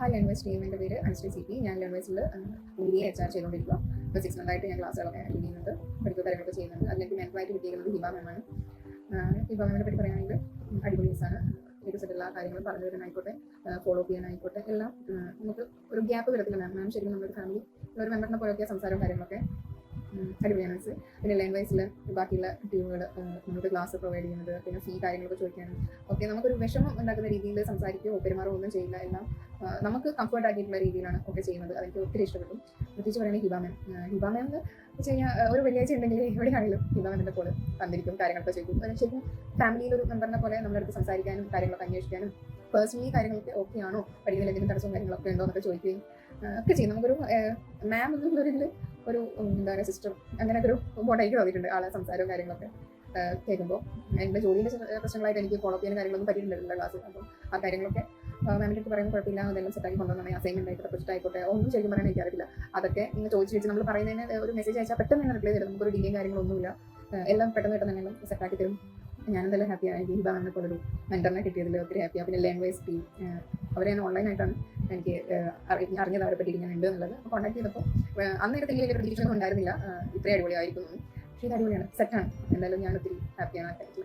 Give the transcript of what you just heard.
Hi Learnverse team എന്റെ പേര് Anusree C P ഞാൻ ലേൺവേഴ്സിൽ ബി എ എച്ച് ആർ ചെയ്തുകൊണ്ടിരിക്കുക ഇപ്പോൾ സിക്സ് മന്ത് ആയിട്ട് ഞാൻ ക്ലാസ്സുകളൊക്കെ അറ്റൻഡ് ചെയ്യുന്നുണ്ട് പഠിക്കുക കാര്യങ്ങളൊക്കെ ചെയ്യുന്നുണ്ട്. അതിലേക്ക് മെന്റായിട്ട് കിട്ടിയിരിക്കുന്നത് ഹിബ മാമാണ് ഹിബ മാമിനെ പറ്റി പറയുകയാണെങ്കിൽ അടിപൊളി മിസ്സാണ് സെറ്റ് എല്ലാ കാര്യങ്ങളും പറഞ്ഞു തരാനായിക്കോട്ടെ ഫോളോ ചെയ്യാനായിക്കോട്ടെ എല്ലാം നമുക്ക് ഒരു ഗ്യാപ്പ് വരത്തില്ല മാം മാം ശരിക്കും നമ്മുടെ ഫാമിലി ഒരു മെമ്പറിനെ പോലെയൊക്കെ സംസാരവും കാര്യങ്ങളൊക്കെ. അടിപൊളിയാണ് പിന്നെ ലൈൻ വൈസിൽ ബാക്കിയുള്ള ടീമുകൾ നമുക്ക് ക്ലാസ് പ്രൊവൈഡ് ചെയ്യുന്നത് പിന്നെ ഫീ കാര്യങ്ങളൊക്കെ ചോദിക്കാനും ഓക്കെ നമുക്കൊരു വിഷമം ഉണ്ടാക്കുന്ന രീതിയിൽ സംസാരിക്കുകയോ പെരുമാറുകയോ ഒന്നും ചെയ്യില്ല എല്ലാം നമുക്ക് കംഫർട്ട് ആക്കിയിട്ടുള്ള രീതിയിലാണ് ഒക്കെ ചെയ്യുന്നത്. അതെനിക്ക് ഒത്തിരി ഇഷ്ടപ്പെട്ടു. പ്രത്യേകിച്ച് പറയുന്നത് ഹിബാമൻ മാം. ഹിബ മാം എന്ന് വെച്ച് കഴിഞ്ഞാൽ ഒരു വെള്ളിയാഴ്ച ഉണ്ടെങ്കിൽ എവിടെയാണെങ്കിലും ഹിബ മാമിന്റെ പോലെ തന്നിരിക്കും കാര്യങ്ങളൊക്കെ ചെയ്യും ശരിക്കും ഫാമിലിയിൽ ഒരു മെമ്പറിനെ പോലെ നമ്മുടെ അടുത്ത് സംസാരിക്കാനും കാര്യങ്ങളൊക്കെ അന്വേഷിക്കാനും പേഴ്സണലി കാര്യങ്ങളൊക്കെ ഓക്കെ ആണോ? പഠിക്കുന്നില്ല എന്തെങ്കിലും തടസ്സവും കാര്യങ്ങളൊക്കെ ഉണ്ടോ എന്നൊക്കെ ചോദിക്കുകയും ഒക്കെ ചെയ്യും. നമുക്കൊരു മാം എന്നുള്ളൊരു ഇതിൽ ഒരു എന്താ പറയുക സിസ്റ്റം അങ്ങനെയൊക്കെ ഒരു ബോണ്ടായിട്ട് തോന്നിയിട്ടുണ്ട് ആളെ സംസാരവും കാര്യങ്ങളൊക്കെ കേൾക്കുമ്പോൾ എന്റെ ജോലിയുടെ പ്രശ്നങ്ങളായിട്ട് എനിക്ക് ഫോളോ ചെയ്യാൻ കാര്യങ്ങളൊന്നും പറ്റിയിട്ടുണ്ടായിരുന്നില്ല ക്ലാസ് അപ്പം ആ കാര്യങ്ങളൊക്കെ മാമിന്റെ അടുത്ത് പറയുമ്പോൾ കുഴപ്പമില്ല അതെല്ലാം സെറ്റാക്കി കൊണ്ടുവന്നാണ്. അസൈൻമെന്റ് ആയിട്ട് പ്രൊജക്റ്റ് ആയിക്കോട്ടെ ഒന്നും ശരിക്കും പറയാൻ എനിക്കറിയില്ല അതൊക്കെ ഇങ്ങനെ ചോദിച്ച് വെച്ച് നമ്മൾ പറയുന്നതിന് ഒരു മെസ്സേജ് അയച്ചാൽ പെട്ടെന്ന് തന്നെ റിപ്ലൈ തരും. നമുക്കൊരു ഡിലേയും കാര്യങ്ങളൊന്നുമില്ല. എല്ലാം പെട്ടെന്ന് പെട്ടെന്ന് തന്നെ സെറ്റാക്കി തരും. ഞാൻ എന്തായാലും ഹാപ്പിയാണ് ഹിബ മാമിനെ പോലൊരു മെന്ററിനെ കിട്ടിയതിൽ ഒത്തിരി ഹാപ്പിയാണ് പിന്നെ ലേൺവേസ് ടീം അവരെ ഞാൻ ഓൺലൈനായിട്ടാണ് എനിക്ക് അറി- അറിഞ്ഞത് അവരെ പറ്റി ഇങ്ങനെ ഉണ്ട് എന്നുള്ളത്. അപ്പോൾ കോൺടാക്ട് ചെയ്തപ്പോൾ അന്നേരത്തെ വലിയ പ്രതീക്ഷയൊന്നും ഉണ്ടായിരുന്നില്ല. ഇത്രയും അടിപൊളിയായിരിക്കും പക്ഷേ ഇത് അടിപൊളിയാണ്. സെറ്റാണ് എന്തായാലും ഞാൻ ഒത്തിരി ഹാപ്പിയാണ് ആ കാര്യത്തിൽ.